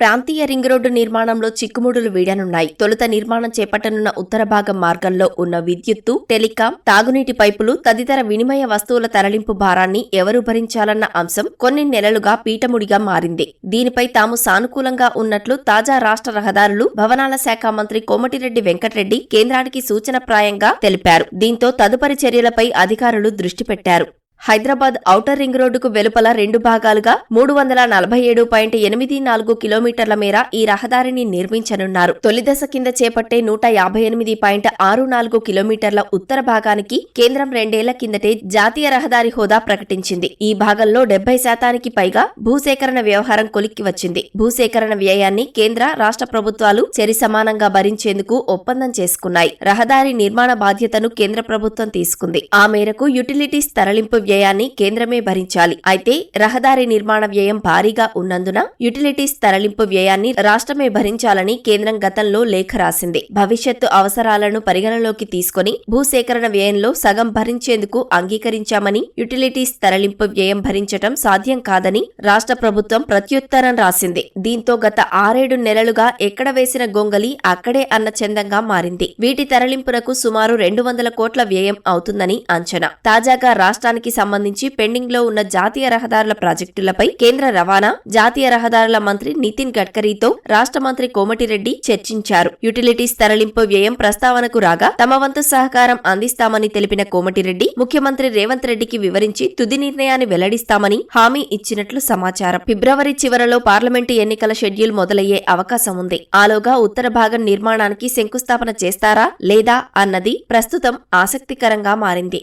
ప్రాంతీయ ring road నిర్మాణంలో చిక్కుముడులు వీడనున్నాయి. తొలుత నిర్మాణం చేపట్టనున్న ఉత్తర భాగం మార్గంలో ఉన్న విద్యుత్తు టెలికాం తాగునీటి పైపులు తదితర వినిమయ వస్తువుల తరలింపు భారాన్ని ఎవరు భరించాలన్న అంశం కొన్ని నెలలుగా పీఠముడిగా మారింది. దీనిపై తాము సానుకూలంగా ఉన్నట్లు తాజా రాష్ట్ర రహదారులు భవనాల శాఖ మంత్రి కోమటిరెడ్డి వెంకటరెడ్డి కేంద్రానికి సూచనప్రాయంగా తెలిపారు. దీంతో తదుపరి చర్యలపై అధికారులు దృష్టి పెట్టారు. హైదరాబాద్ ఔటర్ రింగ్ రోడ్డుకు వెలుపల రెండు భాగాలుగా మూడు వందల నలభై ఏడు పాయింట్ ఎనిమిది నాలుగు కిలోమీటర్ల మేర ఈ రహదారిని నిర్మించనున్నారు. తొలి దశ కింద చేపట్టే నూట యాభై ఎనిమిది పాయింట్ ఆరు నాలుగు కిలోమీటర్ల ఉత్తర భాగానికి కేంద్రం రెండేళ్ళ కిందటే జాతీయ రహదారి హోదా ప్రకటించింది. ఈ భాగంలో డెబ్బై శాతానికి పైగా భూసేకరణ వ్యవహారం కొలిక్కి వచ్చింది. భూసేకరణ వ్యయాన్ని కేంద్ర రాష్ట్ర ప్రభుత్వాలు చెరి సమానంగా భరించేందుకు ఒప్పందం చేసుకున్నాయి. రహదారి నిర్మాణ బాధ్యతను కేంద్ర ప్రభుత్వం తీసుకుంది. ఆ మేరకు యుటిలిటీస్ తరలింపు వ్యయాన్ని కేంద్రమే భరించాలి. అయితే రహదారి నిర్మాణ వ్యయం భారీగా ఉన్నందున యుటిలిటీస్ తరలింపు వ్యయాన్ని రాష్ట్రమే భరించాలని కేంద్రం గతంలో లేఖ రాసింది. భవిష్యత్తు అవసరాలను పరిగణలోకి తీసుకుని భూసేకరణ వ్యయంలో సగం భరించేందుకు అంగీకరించామని యుటిలిటీస్ తరలింపు వ్యయం భరించటం సాధ్యం కాదని రాష్ట్ర ప్రభుత్వం ప్రత్యుత్తరం రాసింది. దీంతో గత ఆరేడు నెలలుగా ఎక్కడ వేసిన గొంగలి అక్కడే అన్న చందంగా మారింది. వీటి తరలింపునకు సుమారు రెండు వందల కోట్ల వ్యయం అవుతుందని అంచనా. తాజాగా రాష్ట్రానికి సంబంధించి పెండింగ్లో ఉన్న జాతీయ రహదారుల ప్రాజెక్టులపై కేంద్ర రవాణా జాతీయ రహదారుల మంత్రి నితిన్ గడ్కరీతో రాష్ట్ర మంత్రి కోమటిరెడ్డి చర్చించారు. యుటిలిటీస్ తరలింపు వ్యయం ప్రస్తావనకు రాగా తమ వంతు సహకారం అందిస్తామని తెలిపిన కోమటిరెడ్డి ముఖ్యమంత్రి రేవంత్ రెడ్డికి వివరించి తుది నిర్ణయాన్ని వెల్లడిస్తామని హామీ ఇచ్చినట్లు సమాచారం. ఫిబ్రవరి చివరలో పార్లమెంటు ఎన్నికల షెడ్యూల్ మొదలయ్యే అవకాశం ఉంది. ఆలోగా ఉత్తర భాగం నిర్మాణానికి శంకుస్థాపన చేస్తారా లేదా అన్నది ప్రస్తుతం ఆసక్తికరంగా మారింది.